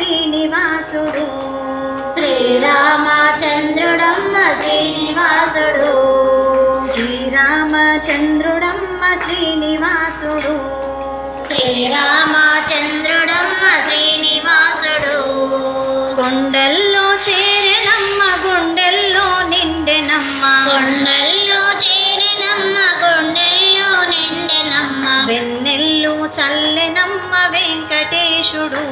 శ్రీనివాసుడు. శ్రీరామచంద్రుడమ్మ శ్రీనివాసుడు. శ్రీరామచంద్రుడమ్మ శ్రీనివాసుడు. శ్రీరామచంద్రుడమ్మ శ్రీనివాసుడు. కొండల్లో చేరినమ్మ గుండెల్లో నిండెనమ్మ. కొండల్లో చేరినమ్మ గుండెల్లో నిండెనమ్మ. వెన్నెల్లో చల్లెనమ్మ వెంకటే వెంకటేశుడు.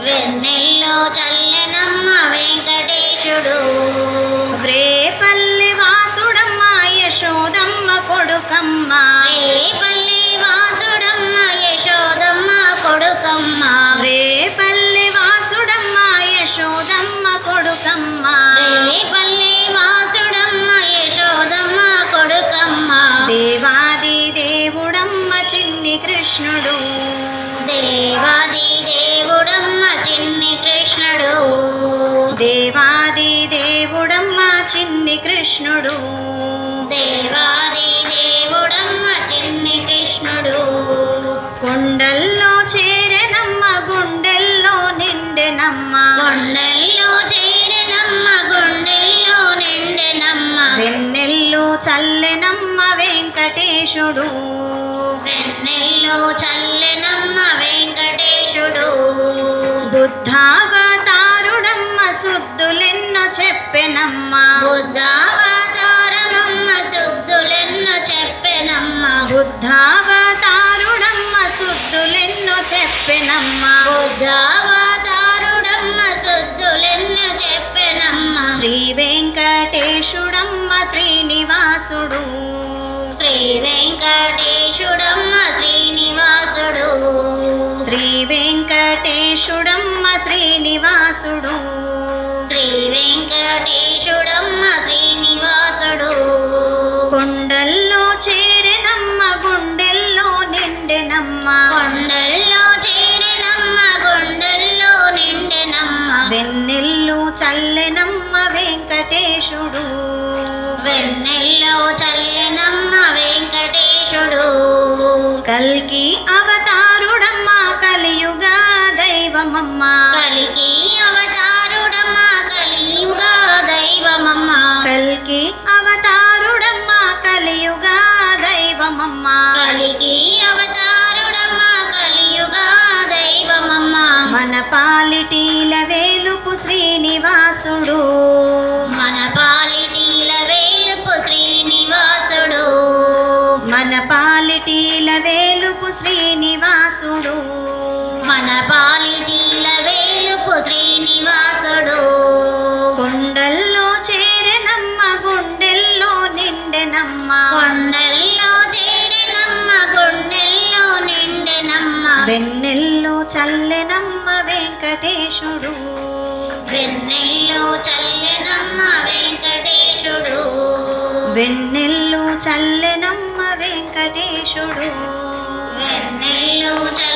వెన్నెల్లో చల్లెనమ్మ వెంకటేశుడు. రేపల్లి వాసుడమ్మ యశోదమ్మ కొడుకమ్మ. రేపల్లి వాసుడమ్మ యశోదమ్మ కొడుకమ్మ. రేపల్లి వాసుడమ్మ యశోదమ్మ కొడుకమ్మ. రేపల్లి వాసుడమ్మ యశోదమ్మ కొడుకమ్మ. దేవాది దేవుడమ్మ చిన్ని కృష్ణుడు. కృష్ణుడు. దేవాది దేవుడమ్మ చిన్ని కృష్ణుడు. దేవాది దేవుడమ్మ చిన్ని కృష్ణుడు. కొండల్లో చేరెనమ్మ గుండెల్లో నిండెనమ్మ. కొండల్లో చేరినమ్మ గుండెల్లో నిండెనమ్మ. వెన్నెల్లు చల్లెనమ్మ వెంకటేశుడు. వెన్నెల్లో చల్లెనమ్మ వెంకటేశుడు. సుద్దులెన్నో చెప్పెనమ్మ. బుద్ధావతారమమ్మ శుద్ధులెన్నో చెప్పెనమ్మ. బుద్ధావతారుడమ్మ సుద్దులెన్నో చెప్పెనమ్మ. బుద్ధావతారుడమ్మ శుద్ధులెన్నో చెప్పెనమ్మ. శ్రీ వెంకటేశుడమ్మ శ్రీనివాసుడు. శ్రీ వెంకటేశుడమ్మ శ్రీనివాసుడు వెన్నెల్లు చల్లెనమ్మ వెంకటేశుడు. వెన్నెల్లో చల్లెనమ్మ వెంకటేశుడు. కల్కి అవతారుడమ్మ కలియుగ దైవమమ్మ. కలికి అవతారుడమ్మ కలియుగా దైవమమ్మ. కల్కి శ్రీనివాసుడు. మన పాలిటీల వేలుపు శ్రీనివాసుడు. మన పాలిటీల వేలుపు శ్రీనివాసుడు. మన పాలిటీల వేలుపు శ్రీనివాసుడు. కొండల్లో చేరెనమ్మ గుండెల్లో నిండెనమ్మ. కొండల్లో చేరినమ్మ గుండెల్లో నిండెనమ్మ. వెన్నెల్లో చల్లెనమ్మ వెంకటేశుడు. వెన్నెల్లో చల్లెనమ్మ వెంకటేశుడు. వెన్నెల్లు చల్లెనమ్మ వెంకటేశుడు. వెన్నెల్లో చల్లెనమ్మ